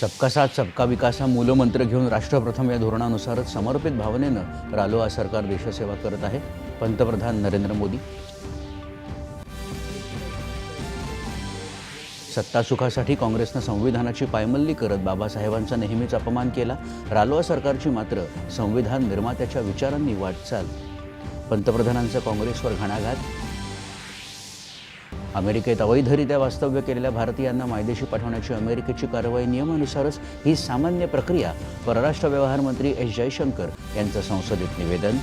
सबका साथ सबका विकास हा मूलमंत्र घेऊन राष्ट्रप्रथम या धोरणानुसारच समर्पित भावनेनं रालोआ सरकार देशसेवा करत आहे. पंतप्रधान नरेंद्र मोदी. सत्तासुखासाठी काँग्रेसनं संविधानाची पायमल्ली करत बाबासाहेबांचा नेहमीच अपमान केला. रालोआ सरकारची मात्र संविधान निर्मात्याच्या विचारांनी वाटचाल. पंतप्रधानांचा काँग्रेसवर घणाघात. अमेरिकेत अवैधरित्या वास्तव्य केलेल्या भारतीयांना मायदेशी पाठवण्याची अमेरिकेची कारवाई नियमानुसारच ही सामान्य प्रक्रिया परराष्ट्र व्यवहार मंत्री एस जयशंकर यांचं संसदेत निवेदन.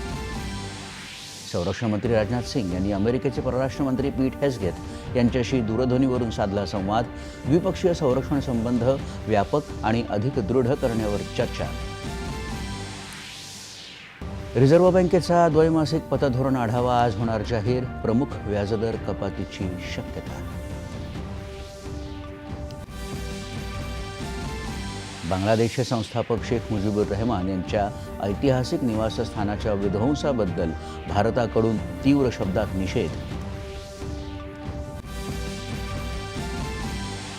संरक्षण मंत्री राजनाथ सिंग यांनी अमेरिकेचे परराष्ट्र मंत्री पीट हेसगेत यांच्याशी दूरध्वनीवरून साधला संवाद. द्विपक्षीय संरक्षण संबंध व्यापक आणि अधिक दृढ करण्यावर चर्चा. रिझर्व्ह बँकेचा द्वैमासिक पतधोरण आढावा आज होणार जाहीर. प्रमुख व्याजदर कपातीची शक्यता. बांगलादेशचे संस्थापक शेख मुजीबुर रहमान यांच्या ऐतिहासिक निवासस्थानाच्या विध्वंसाबद्दल भारताकडून तीव्र शब्दात निषेध.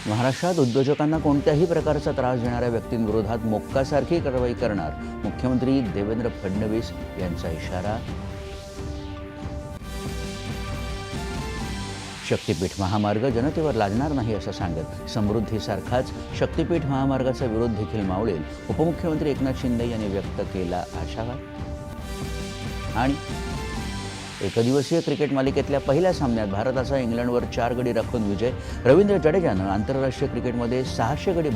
महाराष्ट्रात उद्योजकांना कोणत्याही प्रकारचा त्रास देणाऱ्या व्यक्तींविरोधात मोक्कासारखी कारवाई करणार मुख्यमंत्री देवेंद्र फडणवीस यांचा इशारा. शक्तीपीठ महामार्ग जनतेवर लादणार नाही असं सांगत समृद्धीसारखाच शक्तीपीठ महामार्गाचा विरोध देखील मावळेल उपमुख्यमंत्री एकनाथ शिंदे यांनी व्यक्त केला आशावाद. आणि एकदिवसीय क्रिकेट मालिकेतल्या पहिल्या सामन्यात भारताचा इंग्लंडवर चार गडी राखून विजय. रवींद्र जडेजानं आंतरराष्ट्रीय क्रिकेटमध्ये सहाशे गडी